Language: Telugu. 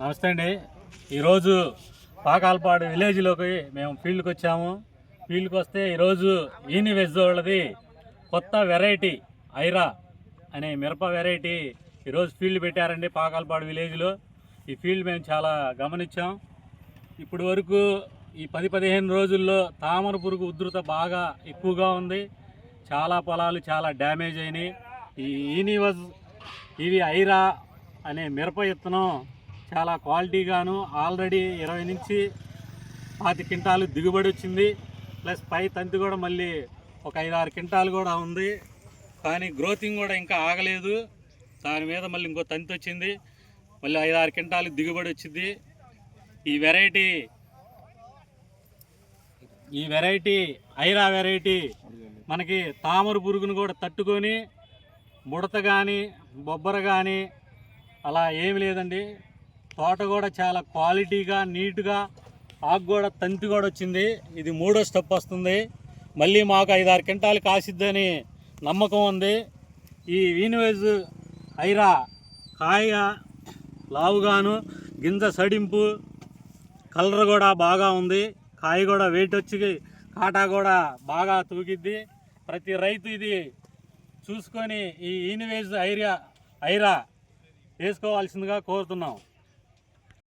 నమస్తే అండి. ఈరోజు పాకాలపాడు విలేజ్లోకి మేము ఫీల్డ్కి వచ్చాము. ఫీల్డ్కి వస్తే ఈరోజు ఈని వెజ్ వాళ్ళది కొత్త వెరైటీ ఐరా అనే మిరప వెరైటీ ఈరోజు ఫీల్డ్ పెట్టారండి పాకాలపాడు విలేజ్లో. ఈ ఫీల్డ్ మేము చాలా గమనించాం. ఇప్పటి వరకు ఈ పది పదిహేను రోజుల్లో తామర పురుగు ఉధృత బాగా ఎక్కువగా ఉంది. చాలా పొలాలు చాలా డ్యామేజ్ అయినాయి. ఈ ఈనివజ్ ఇవి ఐరా అనే మిరప విత్తనం చాలా క్వాలిటీగాను ఆల్రెడీ ఇరవై నుంచి పాతి క్వింటాలు దిగుబడి వచ్చింది. ప్లస్ పై తంతి కూడా మళ్ళీ ఒక ఐదు ఆరు క్వింటాలు కూడా ఉంది. కానీ గ్రోతింగ్ కూడా ఇంకా ఆగలేదు. దాని మీద మళ్ళీ ఇంకో తంతి వచ్చింది. మళ్ళీ ఐదు ఆరు క్వింటాలు దిగుబడి వచ్చింది. ఈ వెరైటీ ఈ వెరైటీ ఐరా వెరైటీ మనకి తామర పురుగును కూడా తట్టుకొని ముడత కానీ బొబ్బర కానీ అలా ఏమి లేదండి. తోట కూడా చాలా క్వాలిటీగా నీట్గా ఆకు కూడా తంతి కూడా వచ్చింది. ఇది మూడో స్టెప్ వస్తుంది. మళ్ళీ మాకు ఐదారు క్వింటాలు కాసిద్దని నమ్మకం ఉంది. ఈ వీనివేజ్ ఐరా కాయ లావుగాను గింజ సడింపు కలర్ కూడా బాగా ఉంది. కాయ కూడా వెయిట్ వచ్చి కాటా కూడా బాగా తూగిద్ది. ప్రతి రైతు ఇది చూసుకొని ఈ ఈనివేజ్ ఐరియా ఐరా వేసుకోవాల్సిందిగా కోరుతున్నాం.